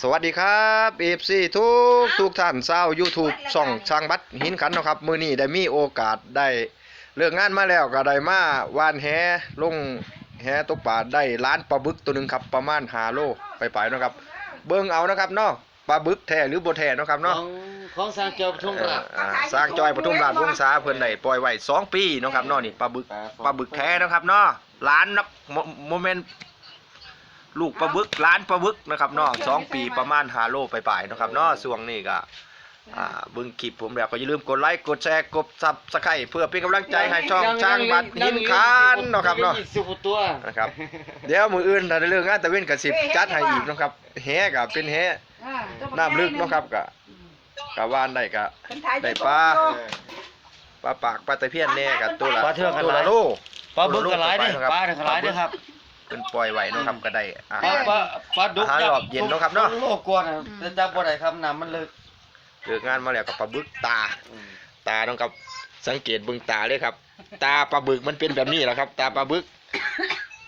สวัสดีครับเอฟซีทุกทุกท่านเศร้าวยูทูบช่องช่างบัตรหินขันเนาะครับ มือนี้ได้มีโอกาสได้เลิกงานมาแล้วก็ได้มาว่านแหลงแหตกปลาได้ล้านปลาบึกตัวหนึ่งครับ ประมาณหาโลไปไปๆเนาะครับ เบิ่งเอานะครับเนาะปลาบึกแท้หรือบ่แท้เนาะครับขอเนาะงของสร้างเกียวปทุมราชอ่าสร้างจอยปทุมราชวงศาเพิ่นได้ปล่อยไว้สองปีเนาะครับเนาะนี่ปลาบึกปลาบึกแท้นะครับเนาะล้านนับโมโมเมนต์ ลูกปลาบึกล้านปลาบึกนะครับเนาะสองปีประมาณหาโลไปลายๆนะครับเนาะช่วงนี้ก็อ่าเบิ่งคลิปผมแล้วก็อย่าลืมกดไลค์กดแชร์กดซับสไครต์เพื่อเป็นกำลังใจให้ช่องช่างบัตรหินคานเนาะครับเนาะอีกสิบกว่าตัวนะครับ เดี๋ยวมืออื่นถ้าได้เรื่องงานตะเว้นกับสิบจัดให้อีกเนาะครับแหก็เป็นแหน้ำลึกเนาะครับก็กะว่านได้ก็ได้ปลาปลาปากปลาตะเพียนแน่กับตัวละตัวละโลปลาบึกกระไรเด้อครับปลาเด้อกระไรเด้อครับ เป็นปล่อยไว้เนาะครับก็ได้อาปลาหาร ปลาปลาดุกอาหารรอบเย็นเนาะครับเนาะโลกกว่านะแต่จับบ่ได้ครับน้ำมันลึกเลิกงานมาแล้วกับปลาบึกตา ตาเนาะครับสังเกตเบิ่งตาเลยครับ ตาปลาบึกมันเป็นแบบนี้แหละครับ ตาปลาบึก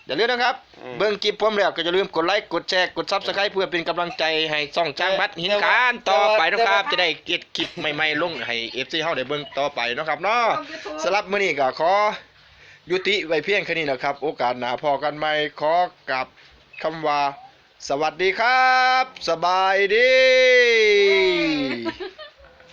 อย่าลืมนะครับ เบิ่งคลิปผมแล้วก็อย่าลืมกดไลค์กดแชร์กดซับสไครต์เพื่อเป็นกำลังใจให้ช่องจ้างบัตรหินการต่อไปเนาะครับ จะได้เก็บคลิปใหม่ๆลงให้ FC เฮาได้เบิ่งต่อไปเนาะครับเนาะสำหรับมื้อนี้ก็ขอ ยุติไว้เพียงแค่นี้นะครับ โอกาสหนาพอกันใหม่ขอกับคำว่า สวัสดีครับ สบายดี